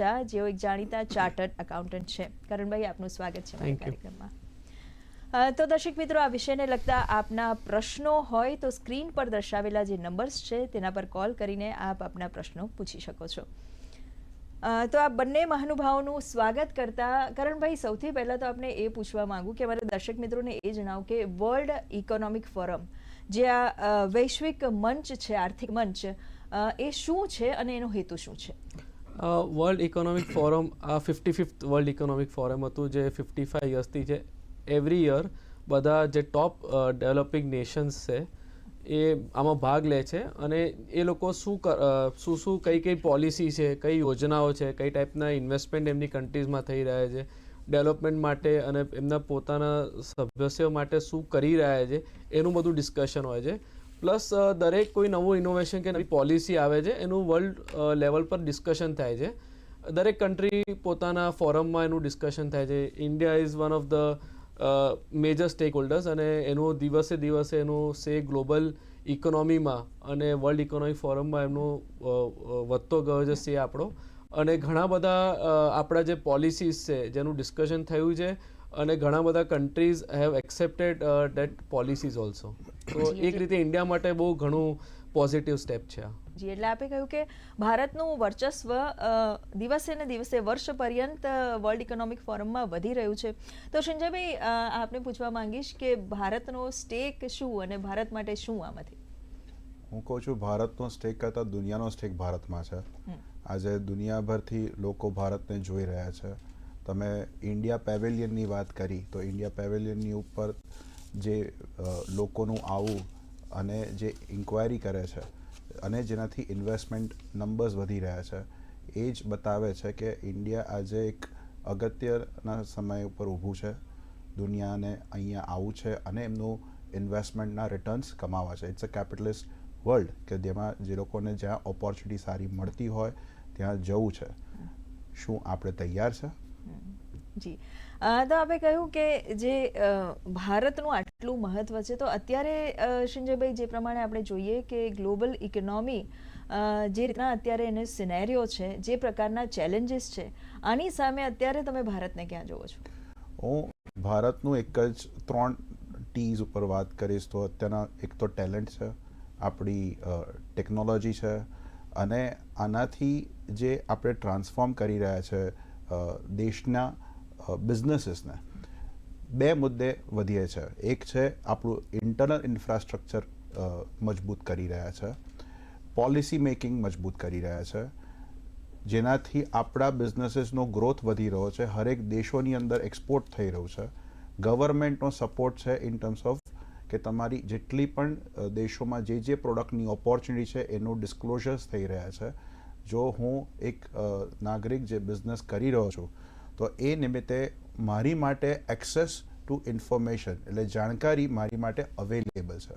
શાહ જેઓ એક જાણીતા ચાર્ટર્ડ એકાઉન્ટન્ટ છે. કરણભાઈ આપનું સ્વાગત છે. કાર્યક્રમમાં. તો દર્શક મિત્રો આ વિષયને લગતા આપના પ્રશ્નો હોય તો સ્ક્રીન પર દર્શાવેલા જે નંબર્સ છે તેના પર કોલ કરીને આપ આપના પ્રશ્નો પૂછી શકો છો. તો આ બંને મહાનુભાવોનું સ્વાગત કરતા કરણભાઈ સૌથી પહેલાં તો આપણે એ પૂછવા માંગુ કે અમારા દર્શક મિત્રોને એ જણાવો કે વર્લ્ડ ઇકોનોમિક ફોરમ જે આ વૈશ્વિક મંચ છે આર્થિક મંચ એ શું છે અને એનો હેતુ શું છે? વર્લ્ડ ઇકોનોમિક ફોરમ આ fifty fifth world economic forum હતું, જે ફિફ્ટી ફાઈવ યર્સથી છે એવરી યર બધા જે ટોપ ડેવલપિંગ નેશન્સ છે, એ આમાં ભાગ લે છે અને એ લોકો શું શું શું કઈ કઈ પોલિસી છે, કઈ યોજનાઓ છે, કઈ ટાઈપના ઇન્વેસ્ટમેન્ટ એમની કન્ટ્રીઝમાં થઈ રહ્યા છે ડેવલપમેન્ટ માટે અને એમના પોતાના સદસ્યો માટે શું કરી રહ્યા છે, એનું બધું ડિસ્કશન હોય છે. પ્લસ દરેક કોઈ નવું ઇનોવેશન કે નવી પોલિસી આવે છે, એનું વર્લ્ડ લેવલ પર ડિસ્કશન થાય છે. દરેક કન્ટ્રી પોતાના ફોરમમાં એનું ડિસ્કશન થાય છે. India is one of the major stakeholders અને એનું દિવસે દિવસે એનું સે ગ્લોબલ ઇકોનોમીમાં અને વર્લ્ડ ઇકોનોમિક ફોરમમાં એમનું વધતો ગયો છે સે આપણો. અને ઘણા બધા આપણા જે પોલિસીસ છે, જેનું ડિસ્કશન થયું છે અને ઘણા બધા countries have accepted debt policies also તો એક રીતે ઇન્ડિયા માટે બહુ ઘણું પોઝિટિવ સ્ટેપ છે આ. જી એટલે આપે કહ્યું કે ભારતનું વર્ચસ્વ દિવસે ને દિવસે વર્ષ પર્યંત વર્લ્ડ ઇકોનોમિક ફોરમમાં વધી રહ્યું છે. તો સંજયભાઈ આપને પૂછવા માંગીશ કે ભારતનો સ્ટેક શું અને ભારત માટે શું આમાંથી? હું કહું છું ભારતનો સ્ટેક કરતાં દુનિયાનો સ્ટેક ભારતમાં છે. આજે દુનિયાભરથી લોકો ભારતને જોઈ રહ્યા છે. તમે ઇન્ડિયા પેવેલિયનની વાત કરી, તો ઇન્ડિયા પેવેલિયનની ઉપર જે લોકોનું આવું અને જે ઇન્ક્વાયરી કરે છે અને જેનાથી ઇન્વેસ્ટમેન્ટ નંબર્સ વધી રહ્યા છે, એ જ બતાવે છે કે ઇન્ડિયા આજે એક અગત્યના સમય ઉપર ઊભું છે, દુનિયાને અહીંયા આવું છે અને એમનું ઇન્વેસ્ટમેન્ટના રિટર્ન્સ કમાવા છે. ઇટ્સ અ કેપિટલિસ્ટ વર્લ્ડ કે જેમાં જે લોકોને જ્યાં ઓપોર્ચ્યુનિટી સારી મળતી હોય, ત્યાં જવું છે. શું આપણે તૈયાર છે? જી. તો આપણે કહ્યું કે જે ભારતનું આટલું મહત્વ છે તો અત્યારે અ, સંજયભાઈ જે પ્રમાણે આપણે જોઈએ કે ગ્લોબલ ઇકોનોમી જે રીતના અત્યારે એને સિનેરિયો છે જે પ્રકારના ચેલેન્જીસ છે આની સામે અત્યારે તમે ભારતને ક્યાં જોવો છો? હું ભારતનું એક જ ત્રણ ટીઝ ઉપર વાત કરીશ તો અત્યારના એક તો ટેલેન્ટ છે આપણી ટેકનોલોજી છે અને આનાથી જે આપણે ટ્રાન્સફોર્મ કરી રહ્યા છે દેશના બિઝનેસીસને બે મુદ્દે વધીએ છે. એક છે, આપણું ઇન્ટરનલ ઇન્ફ્રાસ્ટ્રક્ચર મજબૂત કરી રહ્યા છે. પોલિસી મેકિંગ મજબૂત કરી રહ્યા છે. જેનાથી આપણા બિઝનેસીસનો ગ્રોથ વધી રહ્યો છે. હરેક દેશોની અંદર એક્સપોર્ટ થઈ રહ્યું છે. ગવર્મેન્ટનો સપોર્ટ છે ઇન ટર્મ્સ ઓફ કે તમારી જેટલી પણ દેશોમાં જે જે પ્રોડક્ટની ઓપોર્ચ્યુનિટી છે, એનું ડિસ્ક્લોઝર્સ થઈ રહ્યા છે. જો હું એક નાગરિક જે બિઝનેસ કરી રહ્યો છું તો એ નિમિત્તે મારી માટે એક્સેસ ટુ ઇન્ફોર્મેશન એટલે જાણકારી મારી માટે અવેલેબલ છે.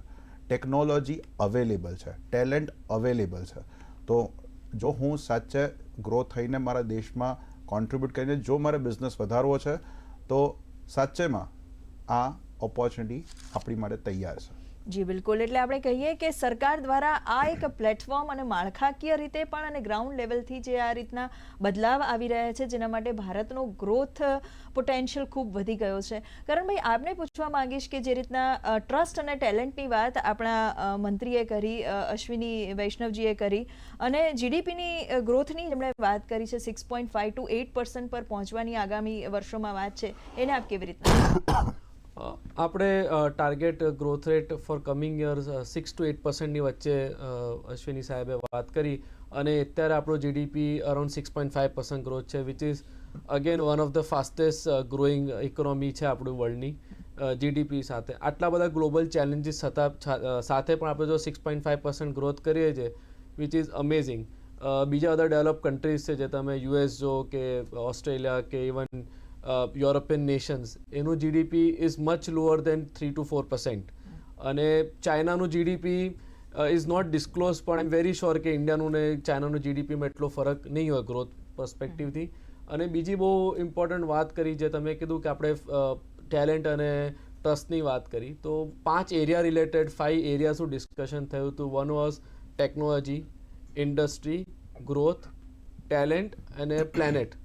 ટેકનોલોજી અવેલેબલ છે. ટેલેન્ટ અવેલેબલ છે. તો જો હું સાચે ગ્રો થઈને મારા દેશમાં કોન્ટ્રીબ્યુટ કરીને જો મારે બિઝનેસ વધારવો છે, તો સાચેમાં આ ઓપોર્ચ્યુનિટી આપણી માટે તૈયાર છે. જી, બિલકુલ. એટલે આપણે કહીએ કે સરકાર દ્વારા આ એક પ્લેટફોર્મ અને માળખાકીય રીતે પણ અને ગ્રાઉન્ડ લેવલથી જે આ રીતના બદલાવ આવી રહ્યા છે, જેના માટે ભારતનો ગ્રોથ પોટેન્શિયલ ખૂબ વધી ગયો છે. કરણભાઈ, આપને પૂછવા માંગીશ કે જે રીતના ટ્રસ્ટ અને ટેલેન્ટની વાત આપણા મંત્રીએ કરી અશ્વિની વૈષ્ણવજીએ કરી અને જીડીપીની ગ્રોથની જેમણે વાત કરી છે six point five to eight પર પહોંચવાની આગામી વર્ષોમાં વાત છે. એને આપ કેવી રીતના આપણે target growth rate for coming years six to eight પર્સન્ટની વચ્ચે અશ્વિની સાહેબે વાત કરી અને અત્યારે આપણો GDP around six point five percent growth છે which is again one of the fastest growing economy છે આપણું વર્લ્ડની જીડીપી સાથે. આટલા બધા ગ્લોબલ ચેલેન્જીસ છતાં સાથે પણ આપણે જો six point five percent growth કરીએ છીએ વિચ ઇઝ અમેઝિંગ બીજા અધર ડેવલપ કન્ટ્રીઝ છે, જે તમે યુએસ જો કે ઓસ્ટ્રેલિયા કે ઇવન યુરોપિયન નેશન્સ એનું GDP is much lower than three to four percent અને ચાઇનાનું જીડીપી ઇઝ નોટ ડિસ્ક્લોઝ પણ આઈ એમ વેરી શ્યોર કે ઇન્ડિયાનું ને ચાઇનાનું જીડીપીમાં એટલો ફરક નહીં હોય ગ્રોથ પર્સપેક્ટિવથી અને બીજી બહુ ઇમ્પોર્ટન્ટ વાત કરી જે તમે કીધું કે આપણે ટેલેન્ટ અને ટ્રસ્ટની વાત કરી, તો પાંચ એરિયા રિલેટેડ ફાઇવ એરિયાસનું ડિસ્કશન થયું હતું. One was technology industry growth talent અને પ્લેનેટ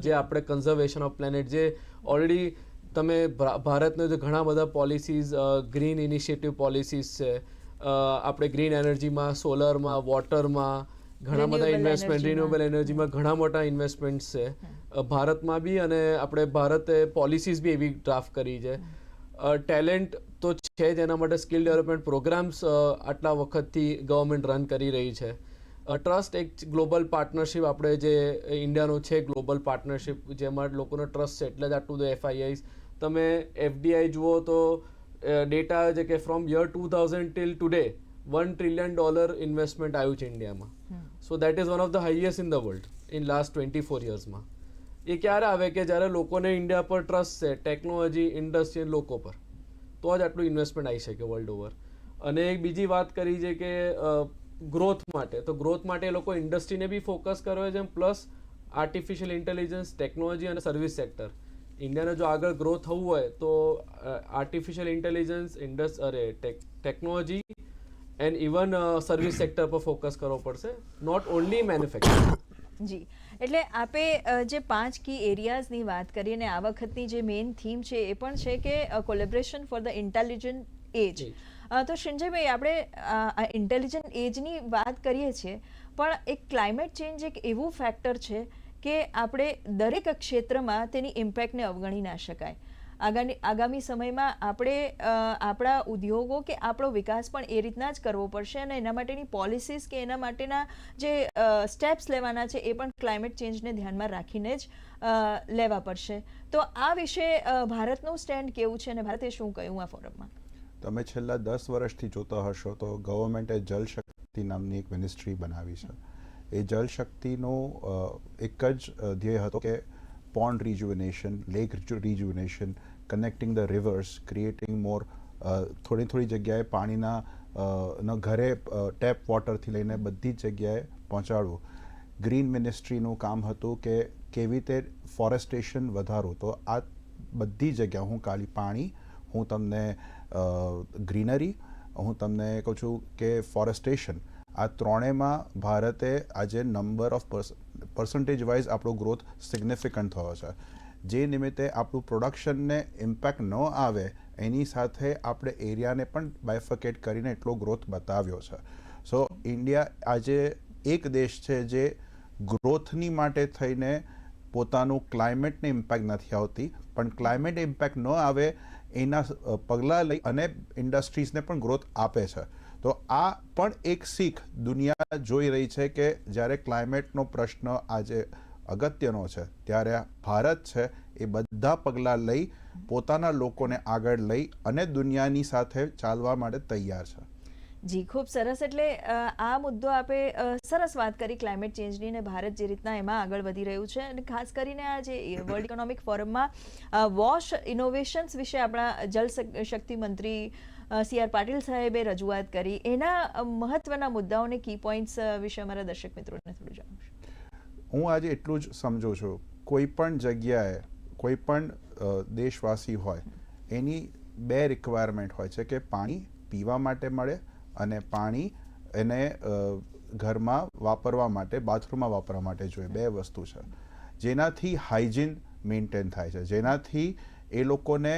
જે આપણે કન્ઝર્વેશન ઓફ પ્લેનેટ જે ઓલરેડી તમે ભા- ભારતના જે ઘણા બધા પોલિસીઝ ગ્રીન ઇનિશિયેટિવ પોલિસીઝ છે આપણે ગ્રીન એનર્જીમાં સોલરમાં વોટરમાં ઘણા બધા ઇન્વેસ્ટમેન્ટ રિન્યુએબલ એનર્જીમાં ઘણા મોટા ઇન્વેસ્ટમેન્ટ્સ છે. ભારતમાં બી અને આપણે ભારતે પોલિસીઝ બી એવી ડ્રાફ્ટ કરી છે. ટેલેન્ટ તો છે જ એના માટે સ્કિલ ડેવલપમેન્ટ પ્રોગ્રામ્સ આટલા વખતથી ગવર્મેન્ટ રન કરી રહી છે. ટ્રસ્ટ એક ગ્લોબલ પાર્ટનરશિપ આપણે જે ઇન્ડિયાનો છે ગ્લોબલ પાર્ટનરશિપ જેમાં લોકોનો ટ્રસ્ટ છે એટલે જ આટલું બધું એફઆઈઆઈસ તમે એફડીઆઈ જુઓ તો ડેટા છે કે from year two thousand till today one trillion dollar investment આવ્યું છે ઇન્ડિયામાં. So that is one of the highest in the world in last twenty four યર્સમાં. એ ક્યારે આવે કે જ્યારે લોકોને ઇન્ડિયા પર ટ્રસ્ટ છે ટેકનોલોજી ઇન્ડસ્ટ્રી લોકો પર તો જ આટલું ઇન્વેસ્ટમેન્ટ આવી શકે વર્લ્ડ ઓવર. અને એક બીજી વાત કરી છે કે ગ્રોથ માટે. તો ગ્રોથ માટે એ લોકો ઇન્ડસ્ટ્રીને બી ફોકસ કર્યો છે પ્લસ આર્ટિફિશિયલ ઇન્ટેલિજન્સ ટેકનોલોજી અને સર્વિસ સેક્ટર ઇન્ડિયાને જો આગળ ગ્રો થવું હોય તો આર્ટિફિશિયલ ઇન્ટેલિજન્સ ઇન્ડસ અરે technology and even service sector પર ફોકસ કરવો પડશે. નોટ ઓનલી મેન્યુફેક્ચરિંગ જી. એટલે આપે જે પાંચ કી એરિયાઝની વાત કરી અને આ વખતની જે મેઇન થીમ છે એ પણ છે કે collaboration for the intelligent age. તો સંજયભાઈ આપણે ઇન્ટેલિજન્ટ એજની વાત કરીએ છીએ, પણ એક ક્લાઇમેટ ચેન્જ એક એવું ફેક્ટર છે કે આપણે દરેક ક્ષેત્રમાં તેની ઇમ્પેક્ટને અવગણી ના શકાય. આગામી આગામી સમયમાં આપણે આપણા ઉદ્યોગો કે આપણો વિકાસ પણ એ રીતના જ કરવો પડશે અને એના માટેની પોલિસીસ કે એના માટેના જે સ્ટેપ્સ લેવાના છે એ પણ ક્લાઇમેટ ચેન્જને ધ્યાનમાં રાખીને જ લેવા પડશે. તો આ વિશે ભારતનું સ્ટેન્ડ કેવું છે અને ભારતે શું કહ્યું આ ફોરમમાં તમે છેલ્લા દસ વર્ષથી જોતા હશો તો ગવર્મેન્ટે જલ શક્તિ નામની એક મિનિસ્ટ્રી બનાવી છે. એ જલશક્તિનો એક જ ધ્યેય હતો કે pond rejuvenation lake rejuvenation connecting the rivers creating more થોડી થોડી જગ્યાએ પાણીના ઘરે ટેપ વોટરથી લઈને બધી જ જગ્યાએ પહોંચાડવું. ગ્રીન મિનિસ્ટ્રીનું કામ હતું કે કેવી રીતે ફોરેસ્ટેશન વધારવું તો આ બધી જગ્યા હું ખાલી પાણી, હું તમને ગ્રીનરી. હું તમને કહું છું કે ફોરેસ્ટેશન. આ ત્રણેયમાં ભારતે આજે નંબર ઓફ પર્સન્ટેજ વાઇઝ આપણો ગ્રોથ સિગ્નિફિકન્ટ થયો છે. જે નિમિત્તે આપણું પ્રોડક્શનને ઇમ્પેક્ટ ન આવે, એની સાથે આપણે એરિયાને પણ બાયફકેટ કરીને એટલો ગ્રોથ બતાવ્યો છે. સો ઇન્ડિયા આજે એક દેશ છે જે ગ્રોથની માટે થઈને પોતાનું ક્લાઇમેટને ઇમ્પેક્ટ નથી આવતી. પણ ક્લાઇમેટ ઇમ્પેક્ટ ન આવે એના પગલાં લઈ અને ઇન્ડસ્ટ્રીઝને પણ ગ્રોથ આપે છે. તો આ પણ એક શીખ દુનિયા જોઈ રહી છે કે જ્યારે ક્લાઇમેટનો પ્રશ્ન આજે અગત્યનો છે, ત્યારે ભારત છે એ બધા પગલાં લઈ, પોતાના લોકોને આગળ લઈ અને દુનિયાની સાથે ચાલવા માટે તૈયાર છે. જી, ખૂબ સરસ. એટલે આ મુદ્દો આપે સરસ વાત કરી ક્લાઇમેટ ચેન્જની અને ભારત જે રીતના એમાં આગળ વધી રહ્યું છે અને ખાસ કરીને આ જે વર્લ્ડ ઇકોનોમિક ફોરમમાં વોશ ઇનોવેશન્સ વિશે આપણા શક- શક્તિ મંત્રી સી આર પાટીલ સાહેબે રજૂઆત કરી. એના મહત્વના મુદ્દાઓને કી પોઈન્ટ્સ વિશે અમારા દર્શક મિત્રોને થોડું જણાવશો. હું આજે એટલું જ સમજુ છું. કોઈ પણ જગ્યાએ, કોઈ પણ દેશવાસી હોય, એની બે રિક્વાયરમેન્ટ હોય છે કે પાણી પીવા માટે મળે અને પાણી એને ઘરમાં વાપરવા માટે, બાથરૂમમાં વાપરવા માટે જોઈએ. બે વસ્તુ છે. જેનાથી હાઇજીન મેન્ટેન થાય છે. જેનાથી એ લોકોને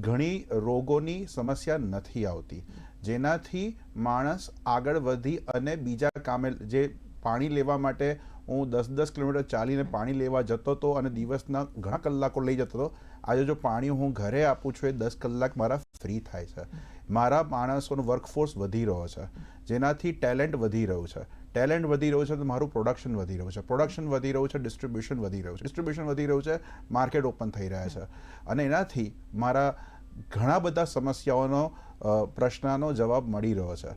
ઘણી રોગોની સમસ્યા નથી આવતી. જેનાથી માણસ આગળ વધી અને બીજા કામે, જે પાણી લેવા માટે હું દસ દસ કિલોમીટર ચાલીને પાણી લેવા જતો હતો અને દિવસના ઘણા કલાકો લઈ જતો હતો આજે જો પાણી હું ઘરે આપું છું એ દસ કલાક મારા ફ્રી થાય છે. મારા માણસોનો વર્કફોર્સ વધી રહ્યો છે. જેનાથી ટેલેન્ટ વધી રહ્યું છે. ટેલેન્ટ વધી રહ્યું છે તો મારું પ્રોડક્શન વધી રહ્યું છે. પ્રોડક્શન વધી રહ્યું છે ડિસ્ટ્રીબ્યુશન વધી રહ્યું છે. ડિસ્ટ્રીબ્યુશન વધી રહ્યું છે માર્કેટ ઓપન થઈ રહ્યા છે. અને એનાથી મારા ઘણા બધા સમસ્યાઓનો પ્રશ્નનો જવાબ મળી રહ્યો છે.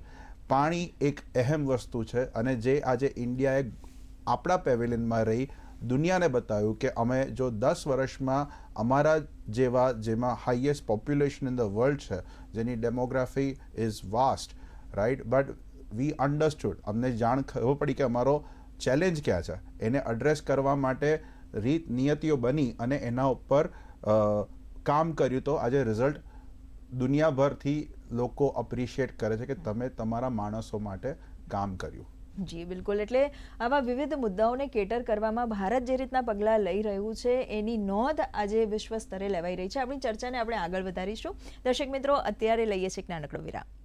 પાણી એક અહેમ વસ્તુ છે અને જે આજે ઇન્ડિયાએ આપણા પેવેલિયનમાં રહી દુનિયાને બતાવ્યું કે અમે જો દસ વર્ષમાં અમારા જેવા, જેમાં highest population in the world છે, જેની demography is vast right but we understood અમને જાણ ખબર પડી કે અમારો ચેલેન્જ ક્યાં છે? એને એડ્રેસ કરવા માટે રીત, નિયતિઓ બની અને એના ઉપર કામ કર્યું તો આજે રિઝલ્ટ દુનિયાભરથી લોકો અપ્રિશિએટ કરે છે કે તમે તમારા માણસો માટે કામ કર્યું. જી બિલકુલ એટલે આવા વિવિધ મુદ્દાઓને કેટર કરવામાં ભારત જે રીતના પગલાં લઈ રહ્યું છે એની નોંધ આજે વિશ્વ સ્તરે લેવાઈ રહી છે આપણી ચર્ચાને આપણે આગળ વધારીશું દર્શક મિત્રો અત્યારે લઈએ છીએ એક નાનકડો વિરામ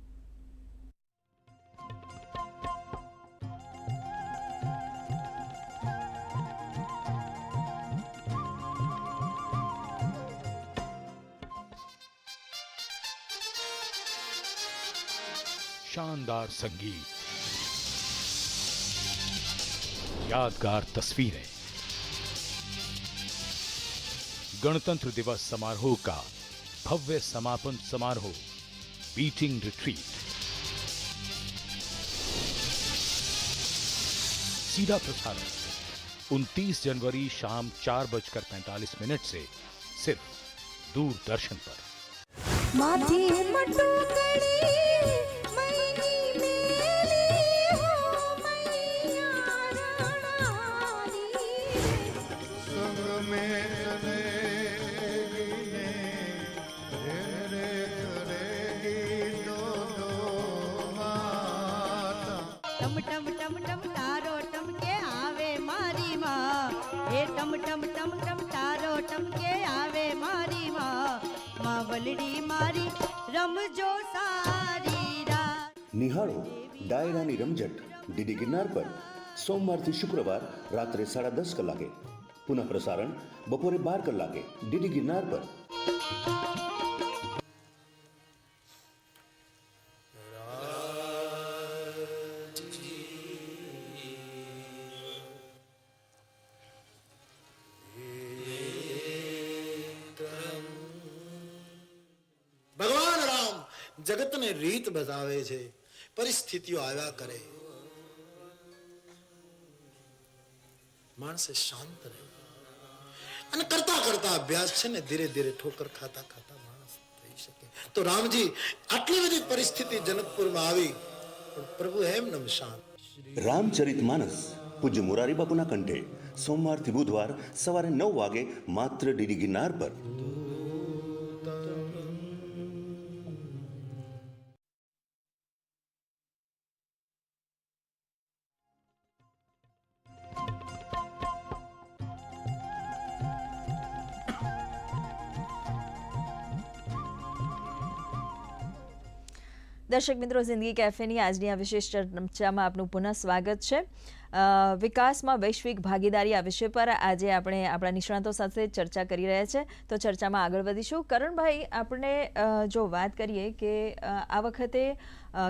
शानदार संगीत यादगार तस्वीरें। गणतंत्र दिवस समारोह का भव्य समापन समारोह बीटिंग रिट्रीट सीधा प्रसारण 29 जनवरी शाम चार बजकर पैंतालीस मिनट से सिर्फ़ दूरदर्शन पर। નિહાળો. ડાયરાની રમઝટ ડીડી ગિરનાર પર સોમવારથી શુક્રવાર રાત્રે સાડા દસ કલાકે. પુનઃ પ્રસારણ બપોરે બાર કલાકે ડીડી ગિરનાર પર. જગતને રીત બતાવે છે. પરિસ્થિતિઓ આવ્યા કરે. માણસે શાંત રહે. અને કરતા કરતા અભ્યાસ છે ને ધીરે ધીરે ઠોકર ખાતા ખાતા માણસ થઈ શકે. તો રામજી આટલી બધી પરિસ્થિતિ જનકપુરમાં આવી, પણ પ્રભુ એમ નમ શાંત. રામચરિત માનસ પૂજ્ય મુરારી બાપુના કંઠે સોમવારથી બુધવાર સવારે નવ વાગે માત્ર ડીડી ગિરનાર પર. દર્શક મિત્રો જિંદગી કેફેની આજની આ વિશેષ ચર્ચામાં આપનું પુનઃ સ્વાગત છે. વિકાસમાં વૈશ્વિક ભાગીદારી આ વિષય પર આજે આપણે આપણા નિષ્ણાતો સાથે ચર્ચા કરી રહ્યા છે. તો ચર્ચામાં આગળ વધીશું. કરણભાઈ, આપણે જો વાત કરીએ કે આ વખતે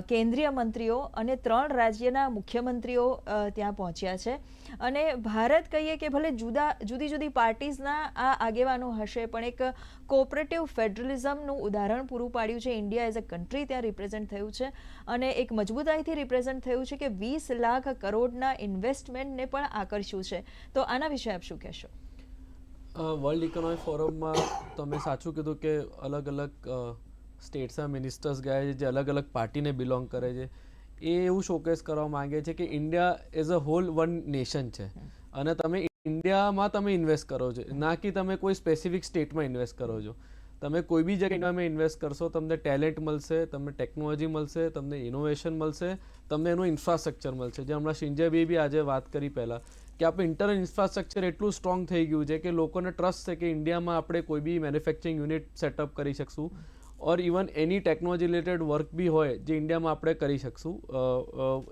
કેન્દ્રીય મંત્રીઓ અને ત્રણ રાજ્યના મુખ્યમંત્રીઓ ત્યાં પહોંચ્યા છે. અને ભારત કહીએ કે ભલે જુદા, જુદી જુદી પાર્ટીઝના આ આગેવાનો હશે, પણ એક કોઓપરેટિવ ફેડરલિઝમનું ઉદાહરણ પૂરું પાડ્યું છે. ઇન્ડિયા એઝ અ કન્ટ્રી ત્યાં રિપ્રેઝેન્ટ થયું છે. અને એક મજબૂતાઈથી રિપ્રેઝેન્ટ થયું છે કે વીસ લાખ કરોડના ઇન્વેસ્ટમેન્ટને પણ આકર્ષ્યું છે. તો આના વિશે આપ શું કહેશો? વર્લ્ડ ઇકોનોમિક ફોરમમાં તમે સાચું કીધું કે અલગ અલગ સ્ટેટ્સના મિનિસ્ટર્સ ગયા છે જે અલગ અલગ પાર્ટીને બિલોંગ કરે છે. એ એવું શોકેસ કરવા માંગે છે કે India as a whole one nation છે. અને તમે ઇન્ડિયામાં તમે ઇન્વેસ્ટ કરો છો. ના કે તમે કોઈ સ્પેસિફિક સ્ટેટમાં ઇન્વેસ્ટ કરો છો. તમે કોઈ બી જગ્યાએ ઇન્ડિયામાં ઇન્વેસ્ટ કરશો, તમને ટેલેન્ટ મળશે, તમને ટેકનોલોજી મળશે, તમને ઇનોવેશન મળશે, તમને એનું ઇન્ફ્રાસ્ટ્રક્ચર મળશે. જે હમણાં શિંજેબી બી આજે વાત કરી પહેલાં કે આપણે ઇન્ટરનલ ઇન્ફ્રાસ્ટ્રક્ચર એટલું સ્ટ્રોંગ થઈ ગયું છે કે લોકોને ટ્રસ્ટ છે કે ઇન્ડિયામાં આપણે કોઈ બી મેન્યુફેક્ચરિંગ યુનિટ સેટઅપ કરી શકશું. Or even any technology related work બી હોય જે ઇન્ડિયામાં આપણે કરી શકશું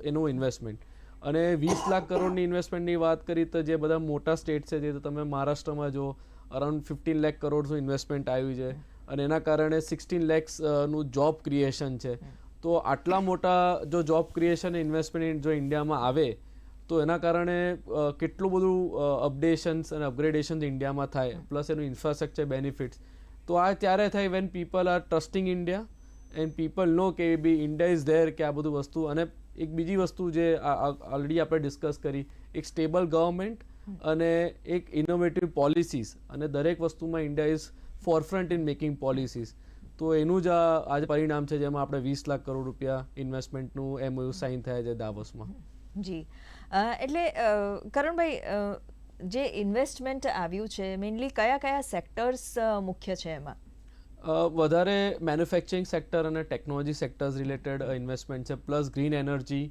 એનું ઇન્વેસ્ટમેન્ટ અને વીસ લાખ કરોડની ઇન્વેસ્ટમેન્ટની વાત કરી તો જે બધા મોટા સ્ટેટ છે, જે તમે મહારાષ્ટ્રમાં જો અરાઉન્ડ ફિફ્ટીન લેખ કરોડનું ઇન્વેસ્ટમેન્ટ આવ્યું છે. અને એના કારણે સિક્સટીન લેક્સનું જોબ ક્રિએશન છે. તો આટલા મોટા જો જોબ ક્રિએશન ઇન્વેસ્ટમેન્ટ જો ઇન્ડિયામાં આવે, તો એના કારણે કેટલું બધું અપડેશન્સ અને અપગ્રેડેશન્સ ઇન્ડિયામાં થાય પ્લસ એનું ઇન્ફ્રાસ્ટ્રક્ચર બેનિફિટ્સ તો આ ત્યારે થાય when people are trusting India and people know કે બી ઇન્ડિયા ઇઝ ધેર કે આ બધું વસ્તુ. અને એક બીજી વસ્તુ જે ઓલરેડી આપણે ડિસ્કસ કરી, એક સ્ટેબલ ગવર્મેન્ટ અને એક ઇનોવેટિવ પોલિસીસ અને દરેક વસ્તુમાં India is forefront in making policies તો એનું જ આજે પરિણામ છે જેમાં આપણે વીસ લાખ કરોડ રૂપિયા ઇન્વેસ્ટમેન્ટનું એમઓયુ સાઇન થયા છે દાવોસમાં. જી. એટલે કરણભાઈ જે ઇન્વેસ્ટમેન્ટ આવ્યું છે મેઇનલી કયા કયા સેક્ટર્સ મુખ્ય છે એમાં? વધારે મેન્યુફેક્ચરિંગ સેક્ટર અને ટેકનોલોજી સેક્ટર્સ રિલેટેડ ઇન્વેસ્ટમેન્ટ છે પ્લસ ગ્રીન એનર્જી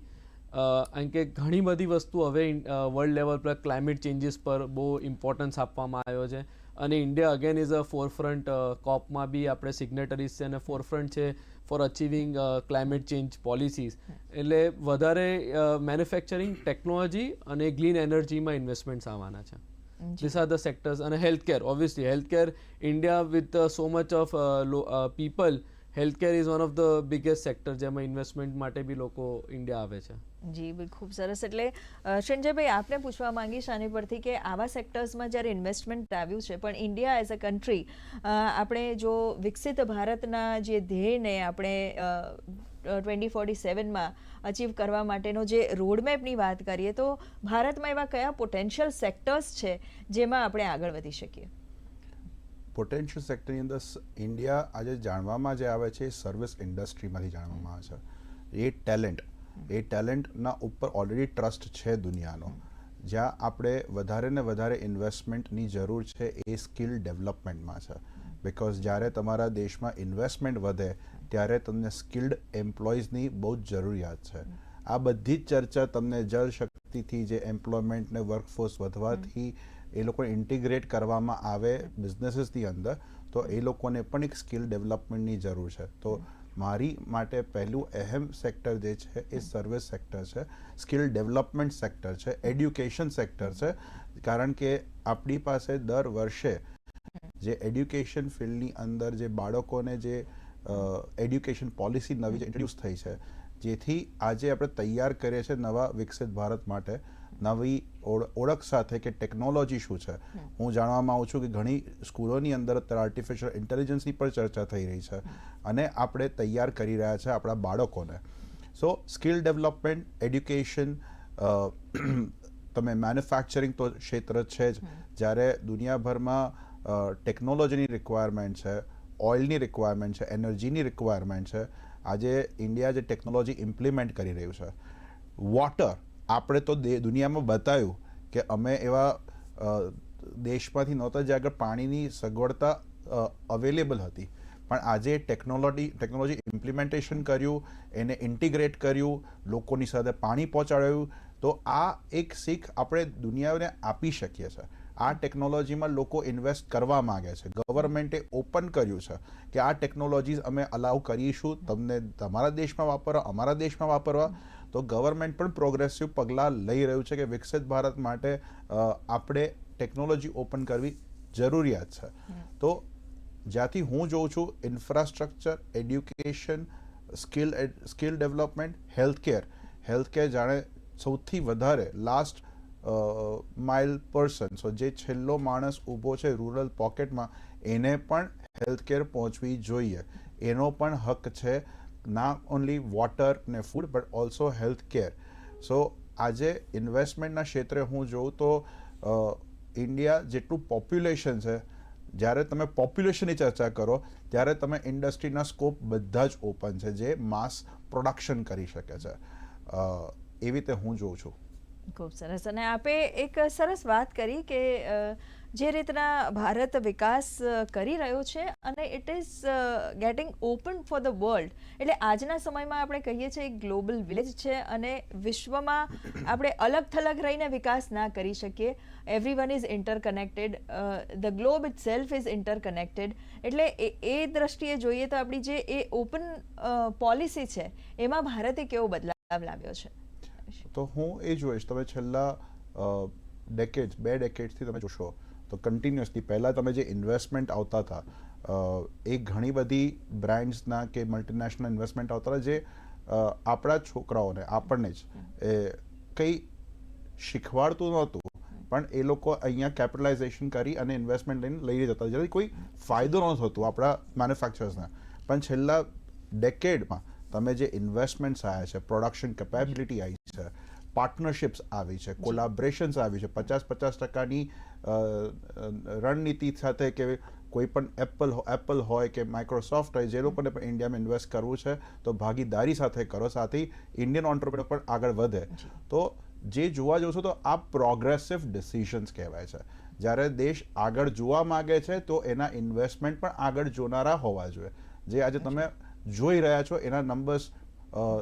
કારણ કે ઘણી બધી વસ્તુ હવે વર્લ્ડ લેવલ પર ક્લાઇમેટ ચેન્જીસ પર બહુ ઇમ્પોર્ટન્સ આપવામાં આવ્યો છે. અને India again is a forefront કોપમાં બી આપણે સિગ્નેટરીઝ છે અને ફોરફ્રન્ટ છે for achieving climate change policies એટલે વધારે મેન્યુફેક્ચરિંગ ટેકનોલોજી અને ગ્લીન એનર્જીમાં ઇન્વેસ્ટમેન્ટ્સ આવવાના છે. ધીસ આર ધ સેક્ટર્સ અને healthcare obviously healthcare India with so much of people care is one of the biggest sector જેમાં ઇન્વેસ્ટમેન્ટ માટે બી લોકો ઇન્ડિયા આવે છે. જી ખૂબ સરસ. એટલે સંજયભાઈ, આપને પૂછવા માંગીશ આની પરથી કે આવા સેક્ટર્સમાં જ્યારે ઇન્વેસ્ટમેન્ટ આવ્યું છે, પણ ઇન્ડિયા એઝ અ કન્ટ્રી આપણે જો વિકસિત ભારતના જે ધ્યેયને આપણે ટ્વેન્ટી ફોર્ટી સેવનમાં અચીવ કરવા માટેનો જે રોડમેપની વાત કરીએ, તો ભારતમાં એવા કયા પોટેન્શિયલ સેક્ટર્સ છે, જેમાં આપણે આગળ વધી શકીએ? પોટેન્શિયલ સેક્ટરની અંદર ઇન્ડિયા આજે જાણવામાં જે આવે છે એ સર્વિસ ઇન્ડસ્ટ્રીમાંથી જાણવામાં આવે છે. એ ટેલેન્ટ એ ટેલેન્ટના ઉપર ઓલરેડી ટ્રસ્ટ છે દુનિયાનો. જ્યાં આપણે વધારે ને વધારે ઇન્વેસ્ટમેન્ટની જરૂર છે એ સ્કિલ ડેવલપમેન્ટમાં છે. બિકોઝ જ્યારે તમારા દેશમાં ઇન્વેસ્ટમેન્ટ વધે, ત્યારે તમને સ્કિલ્ડ એમ્પ્લોઈઝની બહુ જ જરૂરિયાત છે. આ બધી જ ચર્ચા તમને જળ શક્તિથી જે એમ્પ્લોયમેન્ટ ને વર્કફોર્સ વધવાથી એ લોકોને ઇન્ટિગ્રેટ કરવામાં આવે બિઝનેસીસની અંદર, તો એ લોકોને પણ એક સ્કિલ ડેવલપમેન્ટની જરૂર છે. તો મારી માટે પહેલું અહેમ સેક્ટર જે છે, એ સર્વિસ સેક્ટર છે, સ્કિલ ડેવલપમેન્ટ સેક્ટર છે, એડ્યુકેશન સેક્ટર છે. કારણ કે આપણી પાસે દર વર્ષે જે એડ્યુકેશન ફિલ્ડની અંદર જે બાળકોને જે એડ્યુકેશન પોલિસી નવી ઇન્ટ્રોડ્યુસ થઈ છે, જેથી આજે આપણે તૈયાર કરીએ છીએ નવા વિકસિત ભારત માટે. નવી ઓળ- ઓળખ સાથે કે ટેકનોલોજી શું છે? હું જાણવામાં આવું છું કે ઘણી સ્કૂલોની અંદર અત્યારે આર્ટિફિશિયલ ઇન્ટેલિજન્સની પણ ચર્ચા થઈ રહી છે અને આપણે તૈયાર કરી રહ્યા છે આપણા બાળકોને. સો સ્કિલ ડેવલપમેન્ટ એડ્યુકેશન તમે મેન્યુફેક્ચરિંગ તો ક્ષેત્ર છે જ. જ્યારે દુનિયાભરમાં ટેકનોલોજીની રિક્વાયરમેન્ટ છે ઓઇલની રિક્વાયરમેન્ટ છે એનર્જીની રિક્વાયરમેન્ટ છે આજે ઇન્ડિયા જે ટેકનોલોજી ઇમ્પ્લિમેન્ટ કરી રહ્યું છે વોટર આપણે તો દુનિયામાં બતાવ્યું કે અમે એવા દેશમાંથી નહોતા જ્યાં આગળ પાણીની સગવડતા અવેલેબલ હતી. પણ આજે ટેકનોલોજી ટેકનોલોજી ઇમ્પ્લિમેન્ટેશન કર્યું, એને ઇન્ટિગ્રેટ કર્યું, લોકોની સાથે પાણી પહોંચાડ્યું, તો આ એક શીખ આપણે દુનિયાને આપી શકીએ છીએ. આ ટેકનોલોજીમાં લોકો ઇન્વેસ્ટ કરવા માગે છે. ગવર્મેન્ટે ઓપન કર્યું છે કે આ ટેકનોલોજીસ અમે અલાઉ કરીશું. તમને તમારા દેશમાં વાપરવા, અમારા દેશમાં વાપરવા. તો ગવર્મેન્ટ પણ પ્રોગ્રેસિવ પગલાં લઈ રહ્યું છે કે વિકસિત ભારત માટે આપણે ટેકનોલોજી ઓપન કરવી જરૂરિયાત છે. તો જ્યાંથી હું જોઉં છું infrastructure education skill skill development healthcare healthcare જાણે સૌથી વધારે લાસ્ટ માઇલ પર્સન સો જે છેલ્લો માણસ ઊભો છે રૂરલ પોકેટમાં એને પણ હેલ્થકેર પહોંચવી જોઈએ. એનો પણ હક છે. ના ઓનલી વોટર ને food but also health care so આજે ઇન્વેસ્ટમેન્ટના ક્ષેત્રે હું જોઉં તો ઇન્ડિયા જેટલું પોપ્યુલેશન છે, જ્યારે તમે પોપ્યુલેશનની ચર્ચા કરો, ત્યારે તમે ઇન્ડસ્ટ્રીના સ્કોપ બધા જ ઓપન છે, જે માસ પ્રોડક્શન કરી શકે છે. એવી રીતે હું જોઉં છું. ખૂબ સરસ. અને આપે એક સરસ વાત કરી કે જે રીતના ભારત વિકાસ કરી રહ્યો છે અને it is getting open for the world એટલે આજના સમયમાં આપણે કહીએ છીએ એક ગ્લોબલ વિલેજ છે અને વિશ્વમાં આપણે અલગ થલગ રહીને વિકાસ ના કરી શકીએ. Everyone is interconnected the globe itself is interconnected એટલે એ એ દ્રષ્ટિએ જોઈએ તો આપણી જે એ ઓપન પોલિસી છે, એમાં ભારતે કેવો બદલાવ લાવ્યો છે? તો હું એ જોઈશ. તમે છેલ્લા ડેકેડ્સ બે ડેકેડ્સથી તમે જોશો, તો કન્ટિન્યુઅસલી પહેલાં તમે જે ઇન્વેસ્ટમેન્ટ આવતા હતા એ ઘણી બધી બ્રાન્ડ્સના કે મલ્ટીનેશનલ ઇન્વેસ્ટમેન્ટ આવતા હતા, જે આપણા છોકરાઓને, આપણને જ, એ, કંઈ શીખવાડતું નહોતું, પણ એ લોકો અહીંયા કેપિટલાઇઝેશન કરી અને ઇન્વેસ્ટમેન્ટ લઈને લઈ જતા જેથી કોઈ ફાયદો ન થતો આપણા મેન્યુફેક્ચરર્સને પણ છેલ્લા ડેકેડમાં તમે જે ઇન્વેસ્ટમેન્ટ્સ આવ્યા છે પ્રોડક્શન કેપેબિલિટી આવી છે પાર્ટનરશિપ્સ આવી છે કોલાબરેશન્સ આવી છે પચાસ પચાસ ટકાની રણનીતિ સાથે કે કોઈ પણ એપલ એપલ હોય કે માઇક્રોસોફ્ટ હોય જે લોકોને પણ ઇન્ડિયામાં ઇન્વેસ્ટ કરવું છે તો ભાગીદારી સાથે કરો. સાથે ઇન્ડિયન ઓન્ટરપ્રિનર પણ આગળ વધે. તો જે જોવા જશો છો તો આ પ્રોગ્રેસિવ ડિસિઝન્સ કહેવાય છે. જ્યારે દેશ આગળ જોવા માગે છે તો એના ઇન્વેસ્ટમેન્ટ પણ આગળ જોનારા હોવા જોઈએ. જે આજે તમે જોઈ રહ્યા છો. એના નંબર્સ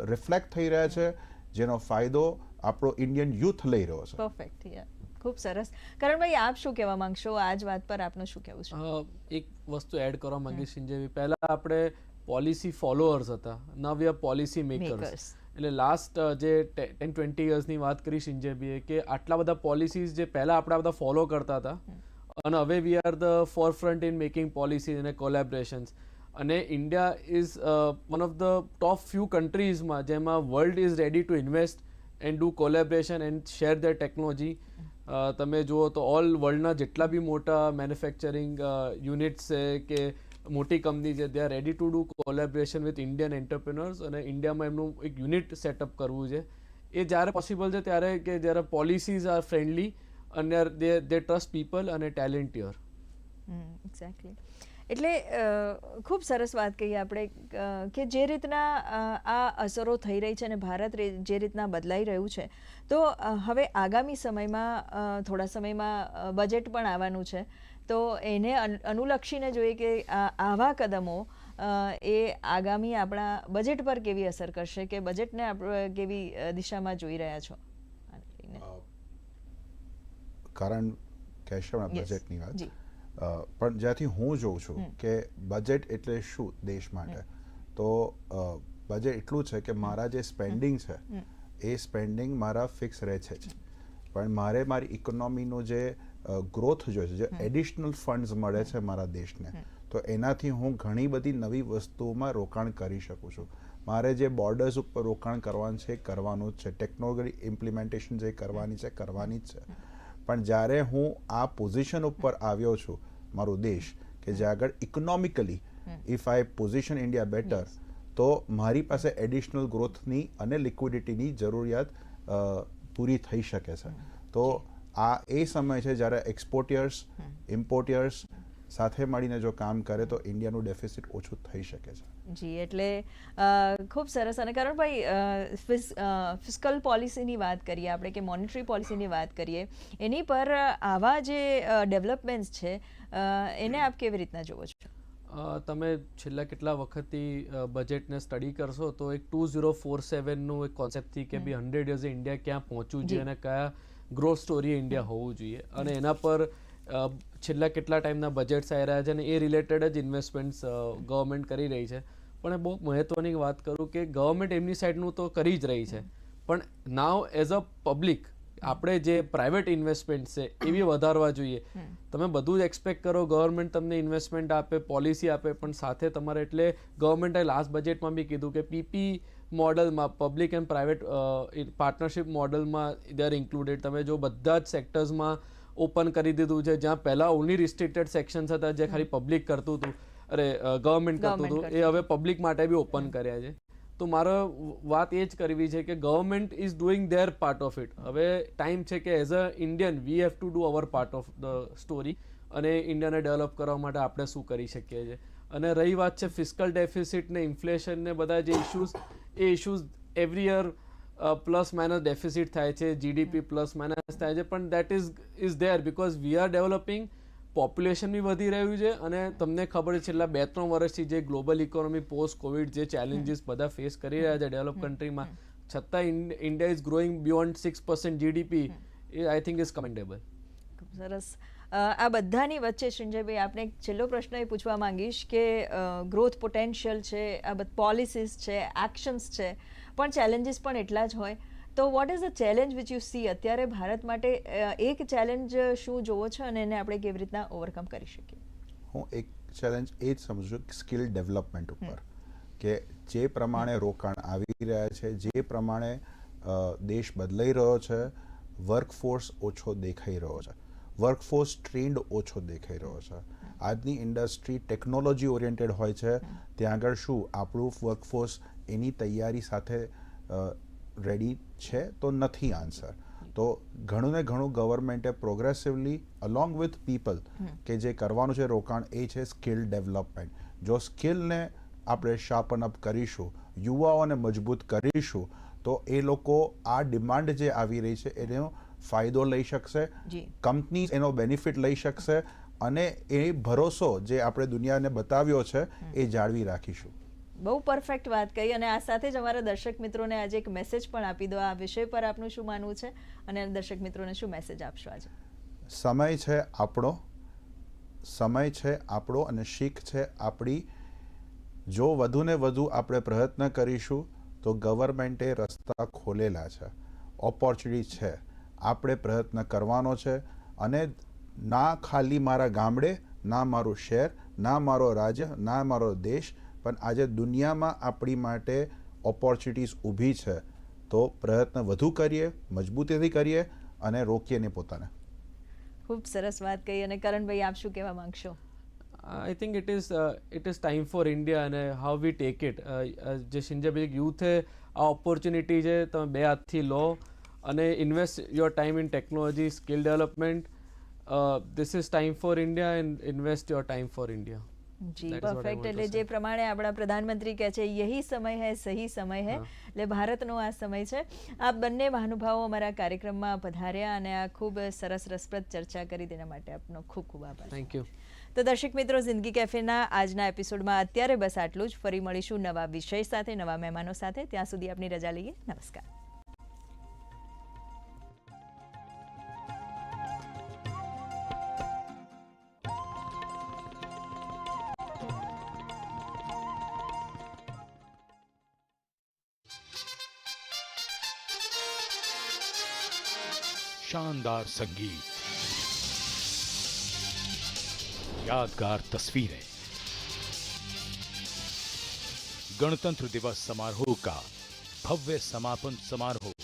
રિફ્લેક્ટ થઈ રહ્યા છે જેનો ફાયદો આપણો ઇન્ડિયન યુથ લઈ રહ્યો છે. પરફેક્ટ ખૂબ સરસ. કરણભાઈ આપ શું કહેવા માંગશો? આ જ વાત પર આપનું શું કહેવું છે? એક વસ્તુ એડ કરવા માંગીશ જેવી. પહેલા આપણે પોલિસી ફોલોઅર્સ હતા. નવ યર પોલિસી મેકર્સ એટલે લાસ્ટ જે ટેન ટ્વેન્ટી યર્સની વાત કરી સિંજેબીએ કે આટલા બધા પોલિસીઝ જે પહેલાં આપણા બધા ફોલો કરતા હતા અને હવે we are the forefront in making policy અને કોલેબરેશન્સ અને India is one of the top few કન્ટ્રીઝમાં જેમાં world is ready to invest and do collaboration and share the technology તમે જુઓ તો ઓલ વર્લ્ડના જેટલા બી મોટા મેન્યુફેક્ચરિંગ યુનિટ્સ છે કે મોટી કંપની છે they are ready to do collaboration with Indian entrepreneurs અને ઇન્ડિયામાં એમનું એક યુનિટ સેટઅપ કરવું છે. એ જ્યારે પોસિબલ છે ત્યારે કે જ્યારે પોલિસીઝ આર ફ્રેન્ડલી અને they they trust people and talent your exactly એટલે ખૂબ સરસ વાત કહીએ આપણે કે જે રીતના આ અસરો થઈ રહી છે અને ભારત જે રીતના બદલાઈ રહ્યું છે તો હવે આગામી સમયમાં થોડા સમયમાં બજેટ પણ આવવાનું છે તો એને અનુલક્ષીને જોઈએ કે આવા કદમો એ આગામી આપણા બજેટ પર કેવી અસર કરશે કે બજેટને આપણે કેવી દિશામાં જોઈ રહ્યા છો? કારણ કેશવ બજેટની વાત. પણ જ્યાંથી હું જોઉં છું કે બજેટ એટલે શું દેશ માટે? તો બજેટ એટલું છે કે મારા જે સ્પેન્ડિંગ છે એ સ્પેન્ડિંગ મારા ફિક્સ રહે છે પણ મારે મારી ઇકોનોમીનું જે ગ્રોથ જોઈએ છે જે એડિશનલ ફંડ્સ મળે છે મારા દેશને તો એનાથી હું ઘણી બધી નવી વસ્તુઓમાં રોકાણ કરી શકું છું. મારે જે બોર્ડર્સ ઉપર રોકાણ કરવાનું છે એ કરવાનું જ છે. ટેકનોલોજી ઇમ્પ્લિમેન્ટેશન જે કરવાની છે કરવાની જ છે. પણ જ્યારે હું આ પોઝિશન ઉપર આવ્યો છું મારો દેશ કે જે આગળ economically if I position India better તો મારી પાસે એડિશનલ ગ્રોથની અને લિક્વિડિટીની જરૂરિયાત પૂરી થઈ શકે છે. તો આ એ સમય છે જ્યારે એક્સપોર્ટિયર્સ ઇમ્પોર્ટિયર્સ સાથે મળીને જો કામ કરે તો ઇન્ડિયાનું ડેફિસિટ ઓછું થઈ શકે છે. જી એટલે ખૂબ સરસ. અને કરણભાઈ ફિસ્કલ પોલિસીની વાત કરીએ આપણે કે મોનિટરી પોલિસીની વાત કરીએ એની પર આવા જે ડેવલપમેન્ટ્સ છે એને આપ કેવી રીતના જુઓ છો? તમે છેલ્લા કેટલા વખતથી બજેટને સ્ટડી કરશો તો એક ટુ ઝીરો ફોર સેવનનું એક કોન્સેપ્ટથી કે બી હંડ્રેડ યર્સ ઇન્ડિયા ક્યાં પહોંચવું જોઈએ અને કયા ગ્રોથ સ્ટોરી ઇન્ડિયા હોવું જોઈએ. અને એના પર છેલ્લા કેટલા ટાઈમના બજેટ્સ આવી રહ્યા છે અને એ રિલેટેડ જ ઇન્વેસ્ટમેન્ટ્સ ગવર્મેન્ટ કરી રહી છે. પણ એ બહુ મહત્ત્વની વાત કરું કે ગવર્મેન્ટ એમની સાઈડનું તો કરી જ રહી છે. પણ નાવ એઝ અ પબ્લિક આપણે જે પ્રાઇવેટ ઇન્વેસ્ટમેન્ટ છે એ બી વધારવા જોઈએ. તમે બધું જ એક્સપેક્ટ કરો ગવર્મેન્ટ તમને ઇન્વેસ્ટમેન્ટ આપે પોલિસી આપે પણ સાથે તમારે એટલે ગવર્મેન્ટે લાસ્ટ બજેટમાં બી કીધું કે પીપી મોડલમાં પબ્લિક એન્ડ પ્રાઇવેટ પાર્ટનરશિપ મોડલમાં દે આર ઇન્ક્લુડેડ તમે જો બધા જ સેક્ટર્સમાં ઓપન કરી દીધું છે જ્યાં પહેલાં ઓનલી રિસ્ટ્રિક્ટેડ સેક્શન્સ હતા જે ખાલી પબ્લિક કરતું હતું. અરે ગવર્મેન્ટ કરતું હતું. એ હવે પબ્લિક માટે બી ઓપન કર્યા છે. તો મારો વાત એ જ કરવી છે કે government is doing their part of it હવે ટાઈમ છે કે as a Indian we have to do our part of the story અને ઇન્ડિયાને ડેવલપ કરવા માટે આપણે શું કરી શકીએ છીએ. અને રહી વાત છે ફિસ્કલ ડેફિસિટ ને ઇન્ફ્લેશન ને બધા જે ઇશ્યુઝ એ issues every year plus minus deficit થાય છે જીડીપી પ્લસ માઇનસ થાય છે પણ that is is there because we are developing population બી વધી રહ્યું છે અને તમને ખબર છે છેલ્લા બે ત્રણ વર્ષથી જે ગ્લોબલ ઇકોનોમી પોસ્ટ કોવિડ જે ચેલેન્જીસ બધા ફેસ કરી રહ્યા છે ડેવલપ કન્ટ્રીમાં છતાં India is growing beyond six percent GDP A I think is commendable સરસ. આ બધાની વચ્ચે સંજયભાઈ આપણે એક છેલ્લો પ્રશ્ન એ પૂછવા માંગીશ કે ગ્રોથ પોટેન્શિયલ છે આ બધા પોલિસીસ છે એક્શન્સ છે પણ ચેલેન્જીસ પણ એટલા જ હોય. તો what is the challenge which you see અત્યારે ભારત માટે એક ચેલેન્જ શું જોવો છો અને એને આપણે કેવી રીતના ઓવરકમ કરી શકીએ? હું એક ચેલેન્જ એ જ સમજુ સ્કિલ ડેવલપમેન્ટ ઉપર. કે જે પ્રમાણે રોકાણ આવી રહ્યા છે જે પ્રમાણે દેશ બદલાઈ રહ્યો છે વર્કફોર્સ ઓછો દેખાઈ રહ્યો છે. વર્કફોર્સ ટ્રેન્ડ ઓછો દેખાઈ રહ્યો છે. આજની ઇન્ડસ્ટ્રી ટેકનોલોજી ઓરિએન્ટેડ હોય છે. ત્યાં આગળ શું? આપણું વર્કફોર્સ એની તૈયારી સાથે રેડી છે તો નથી આન્સર તો ઘણું ને ઘણું ગવર્મેન્ટે પ્રોગ્રેસિવલી અલોંગ વિથ પીપલ કે જે કરવાનું છે રોકાણ એ છે સ્કિલ ડેવલપમેન્ટ જો સ્કિલને આપણે શાર્પન અપ કરીશું યુવાઓને મજબૂત કરીશું તો એ લોકો આ ડિમાન્ડ જે આવી રહી છે એનો ફાયદો લઈ શકશે કંપની એનો બેનિફિટ લઈ શકશે અને એ ભરોસો જે આપણે દુનિયાને બતાવ્યો છે એ જાળવી રાખીશું. બહુ પરફેક્ટ વાત કહી અને આ સાથે જ અમારા દર્શક મિત્રોને આજે એક મેસેજ પણ આપી દો. આ વિષય પર આપનું શું માનવું છે અને દર્શક મિત્રોને શું મેસેજ આપશો આજે? સમય છે આપણો, સમય છે આપણો અને શીખ છે આપણી. જો વધુને વધુ આપણે પ્રયત્ન કરીશું, તો ગવર્મેન્ટે રસ્તા ખોલેલા છે. ઓપોર્ચ્યુનિટી છે. આપણે પ્રયત્ન કરવાનો છે અને ના ખાલી મારા ગામડે, ના મારું શહેર, ના મારો રાજ્ય, ના મારો દેશ પણ આજે દુનિયામાં આપણી માટે ઓપોર્ચ્યુનિટીઝ ઊભી છે તો પ્રયત્ન વધુ કરીએ મજબૂતીથી કરીએ અને રોકીએ ને પોતાને. ખૂબ સરસ વાત કહી અને કરણભાઈ આપ શું કહેવા માંગશો? I think it is it is time for India અને હાઉ વી ટેક ઇટ જે સિંજાબેગ યુથે આ ઓપોર્ચ્યુનિટી છે તમે બે હાથથી લો અને invest your time in technology skill development this is time for India and invest your time for India G perfect એટલે જે પ્રમાણે આપણા પ્રધાનમંત્રી કહે છે યહી સમય હૈ સહી સમય હૈ. એટલે ભારતનો આ સમય છે. આ બંને મહાનુભાવો અમારા કાર્યક્રમમાં પધાર્યા અને આ ખૂબ સરસ રસપ્રદ ચર્ચા કરી. તેના માટે આપનો ખૂબ ખૂબ આભાર. થેન્ક યુ તો દર્શક મિત્રો જિંદગી કેફેના આજના એપિસોડમાં અત્યારે બસ આટલું જ. ફરી મળીશું નવા વિષય સાથે નવા મહેમાનો સાથે. ત્યાં સુધી આપની રજા લઈએ. નમસ્કાર. शानदार संगीत। यादगार तस्वीरें। गणतंत्र दिवस समारोह का भव्य समापन समारोह।